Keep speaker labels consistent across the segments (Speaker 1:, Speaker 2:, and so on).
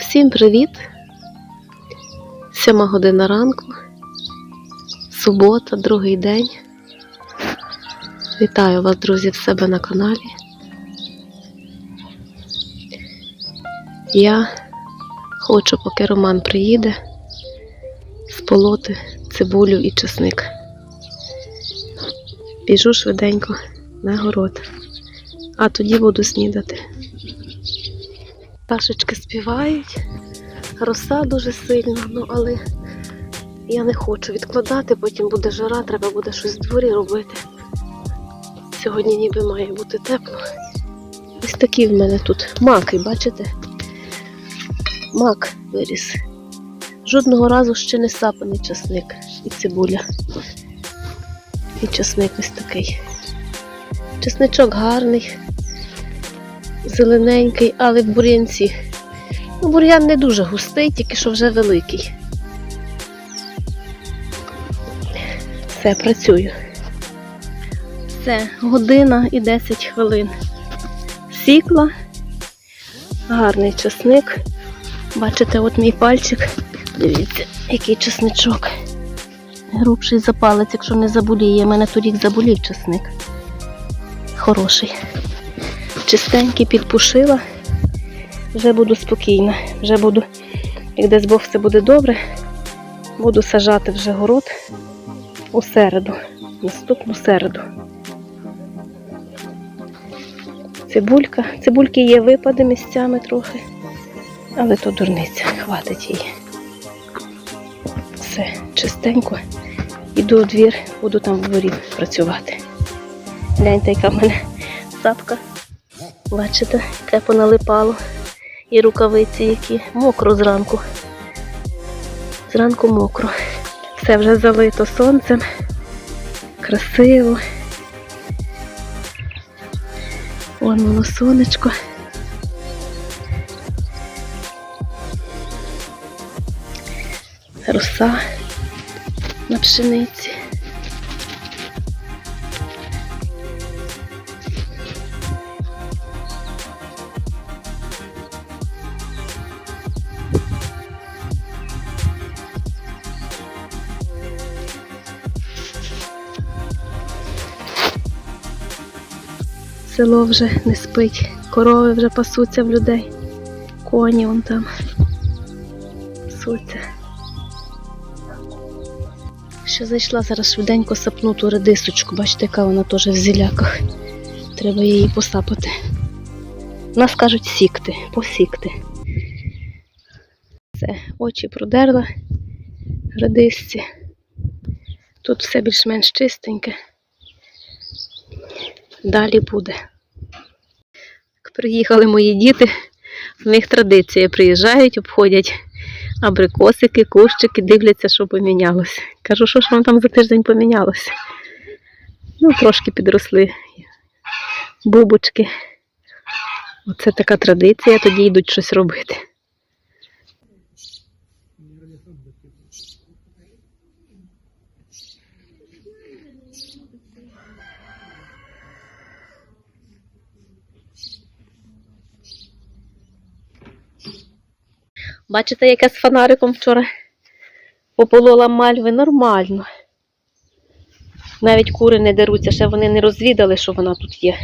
Speaker 1: Всім привіт! Сьома година ранку, субота, другий день. Вітаю вас, друзі, в себе на каналі. Я хочу, поки Роман приїде, сполоти цибулю і чесник. Біжу швиденько на город, а тоді буду снідати. Пташечки співають, роса дуже сильна, ну але я не хочу відкладати, потім буде жара, треба буде щось в дворі робити. Сьогодні ніби має бути тепло. Ось такі в мене тут маки, бачите? Мак виріс. Жодного разу ще не сапаний часник і цибуля. І часник ось такий. Часничок гарний зелененький, але в бур'янці. Ну, бур'ян не дуже густий, тільки що вже великий. Все, працюю. Все, година і 10 хвилин. Сікла, гарний часник. Бачите, от мій пальчик. Дивіться, який часничок. Грубший за палець, якщо не заболіє. У мене торік заболів часник. Хороший чистенький підпушила. Вже буду спокійна. Вже буду, як десь Бог все буде добре, буду сажати вже город у середу, наступну середу. Цибулька. Цибульки є випади місцями трохи, але то дурниця, хватить її. Все, чистенько. Іду у двір, буду там в дворі працювати. Гляньте, яка в мене сапка. Бачите, яке поналипало. І рукавиці які. Мокро зранку. Зранку мокро. Все вже залито сонцем. Красиво. Вон воно сонечко. Роса на пшениці. Село вже не спить, корови вже пасуться в людей, коні вон там пасуться. Ще зайшла зараз швиденько сапну ту редисочку, бачите, яка вона теж в зіляках. Треба її посапати. Нас кажуть сікти, посікти. Все, очі продерла редисці. Тут все більш-менш чистеньке. Далі буде. Приїхали мої діти, в них традиція приїжджають, обходять абрикосики, кущики, дивляться, що помінялося. Кажу, що ж вам там за тиждень помінялося? Ну, трошки підросли бубочки. Оце така традиція, тоді йдуть щось робити. Бачите, яке з фонариком вчора пополола мальви нормально. Навіть кури не деруться, ще вони не розвідали, що вона тут є.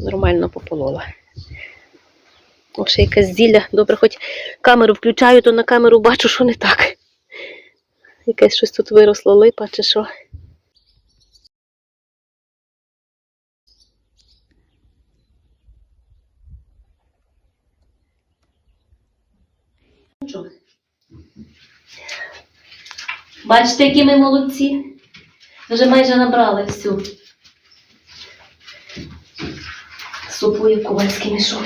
Speaker 1: Нормально пополола. О, ще якесь зілля. Добре, хоч камеру включаю, то на камеру бачу, що не так. Якесь щось тут виросло, липа чи що. Бачите, які ми молодці. Вже майже набрали всю. Супує ковальський мішок.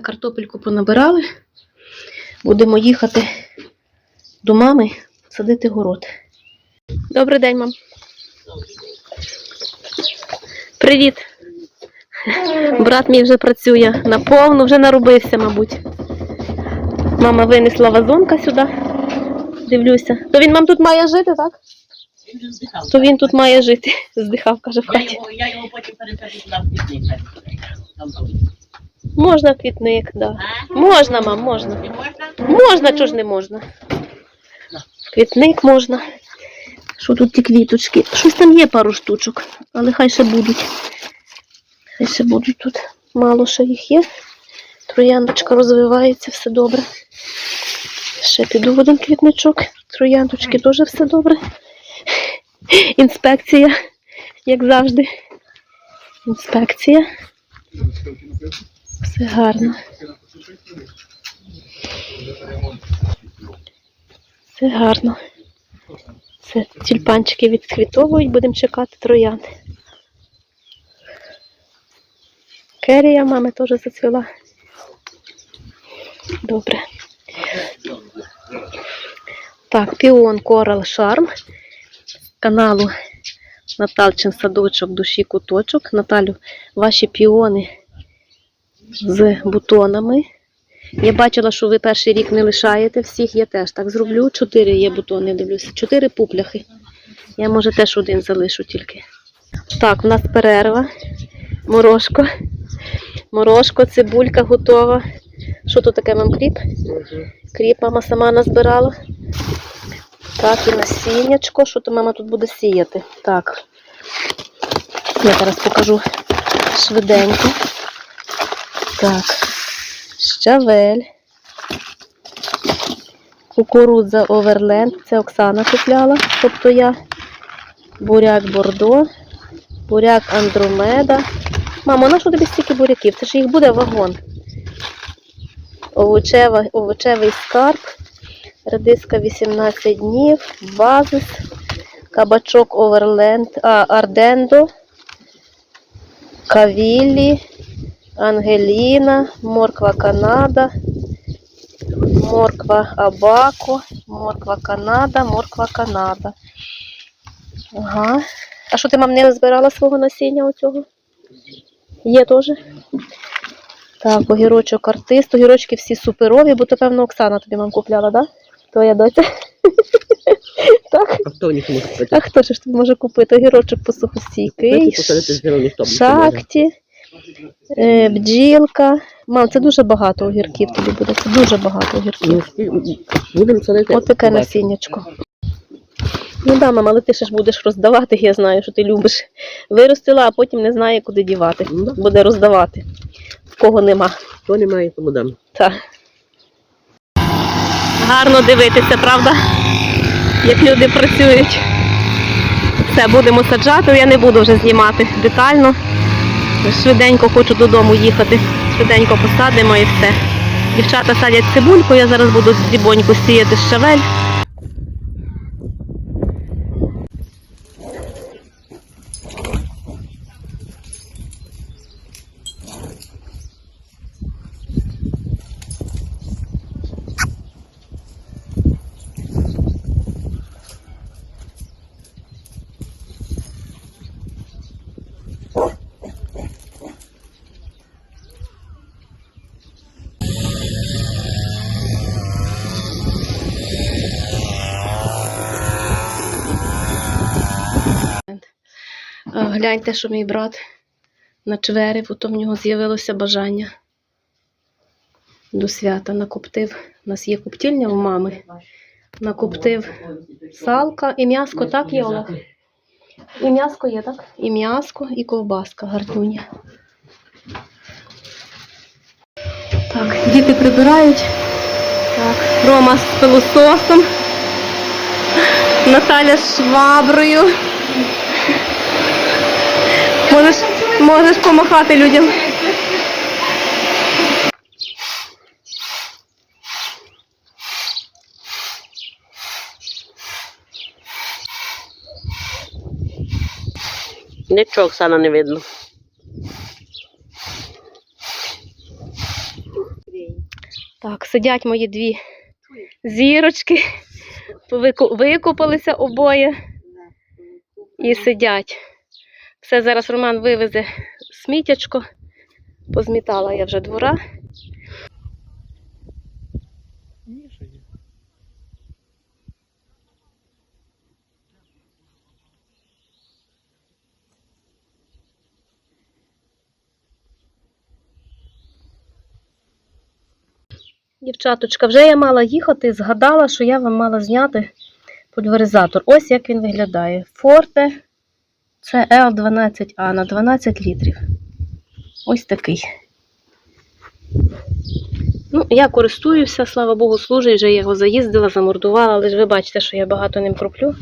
Speaker 1: Картопельку понабирали. Будемо їхати до мами садити город. Добрий день, мам. Привіт. Брат мій вже працює наповну, вже наробився, мабуть. Мама винесла вазонка сюди. Дивлюся. То він мам тут має жити, так?
Speaker 2: Здихав.
Speaker 1: То він тут має жити. Здихав, каже в хаті.
Speaker 2: я його потім пересаджу туди в. Там.
Speaker 1: Можна квітник, да. Можна, мам, можна.
Speaker 2: Можна?
Speaker 1: Чого ж не можна? Квітник можна. Що тут ті квіточки? Щось там є пару штучок, але хай ще будуть. Хай ще будуть тут. Мало ще їх є. Трояндочка розвивається, все добре. Ще піду в один квітничок. Трояндочки теж все добре. Інспекція, як завжди. Інспекція. Все гарно. Все гарно. Це тюльпанчики відквітовують, будемо чекати троянд. Керія мами теж зацвіла. Добре. Так, піон Charm з каналу Наталчин садочок душі куточок. Наталю, ваші піони з бутонами. Я бачила, що ви перший рік не лишаєте всіх, я теж так зроблю. Чотири є бутони, дивлюся. Чотири пупляхи. Я, може, теж один залишу тільки. Так, у нас перерва. Морошко. Морошко, цибулька готова. Що тут таке мам кріп? Кріп мама сама назбирала. Так, і насіннячко. Що то мама тут буде сіяти? Так. Я зараз покажу швиденько. Так. Щавель. Кукурудза Оверленд. Це Оксана купляла, тобто я. Буряк Бордо. Буряк Андромеда. Мамо, на що тобі стільки буряків? Це ж їх буде вагон. Овочева, овочевий скарб. Редиска 18 днів. Базис. Кабачок Оверленд. А, Ардендо. Кавіллі. Ангеліна, морква Канада, морква Абако, морква Канада, морква Канада. Ага. А що ти мам не збирала свого насіння оцього? Є теж? Так, огірочок артист. Огірочки всі суперові, бо то, певно, Оксана тобі мам купляла, так? Да? Твоя доця? Так?
Speaker 2: А хто них може купити?
Speaker 1: А хто ж тобі може купити? Огірочок посухостійкий. Шахті, е, бджілка. Мам, це дуже багато огірків тобі буде. Це дуже багато огірків.
Speaker 2: Ну, будемо садити.
Speaker 1: От таке насіннячко. Ну да, мама, але ти ще ж будеш роздавати, я знаю, що ти любиш. Виростила, а потім не знає, куди дівати.
Speaker 2: Ну.
Speaker 1: Буде роздавати. В кого нема.
Speaker 2: Хто немає, тому дам.
Speaker 1: Так. Гарно дивитися, правда? Як люди працюють. Все, будемо саджати, я не буду вже знімати детально. Швиденько хочу додому їхати. Швиденько посадимо і все. Дівчата садять цибульку, я зараз буду дрібоньку сіяти щавель. Гляньте, що мій брат начверив, ото в нього з'явилося бажання до свята накоптив. У нас є коптільня в мами. Накоптив салка і м'яско, так, є Олег? І м'яско є, так? І м'яско, і ковбаска гарнюня. Так, діти прибирають. Так, Рома з пилососом. Наталя з шваброю. Можеш, можеш помахати людям.
Speaker 2: Нічого, Оксана, не видно.
Speaker 1: Так, сидять мої дві зірочки, викупалися обоє і сидять. Все, зараз Роман вивезе сміттячко. Позмітала я вже двора. Дівчаточка, вже я мала їхати, згадала, що я вам мала зняти пульверизатор. Ось як він виглядає. Форте це L12A на 12 літрів. Ось такий. Ну, я користуюся, слава Богу, служить, вже його заїздила, замордувала, але ж ви бачите, що я багато ним кроплю.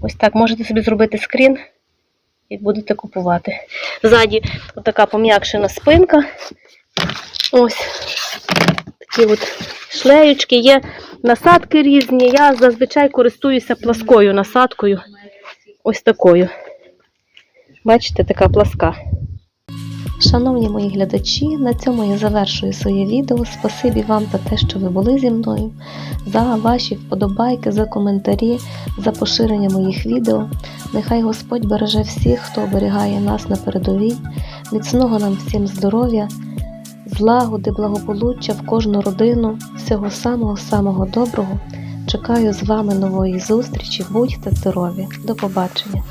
Speaker 1: Ось так, можете собі зробити скрін, як будете купувати. Ззаді отака пом'якшена спинка. Ось такі от шлеючки, є насадки різні. Я зазвичай користуюся пласкою насадкою. Ось такою. Бачите, така пласка.
Speaker 3: Шановні мої глядачі, на цьому я завершую своє відео. Спасибі вам за те, що ви були зі мною, за ваші вподобайки, за коментарі, за поширення моїх відео. Нехай Господь береже всіх, хто оберігає нас на передовій, міцного нам всім здоров'я, злагоди, благополуччя в кожну родину, всього самого-самого доброго. Чекаю з вами нової зустрічі. Будьте здорові! До побачення!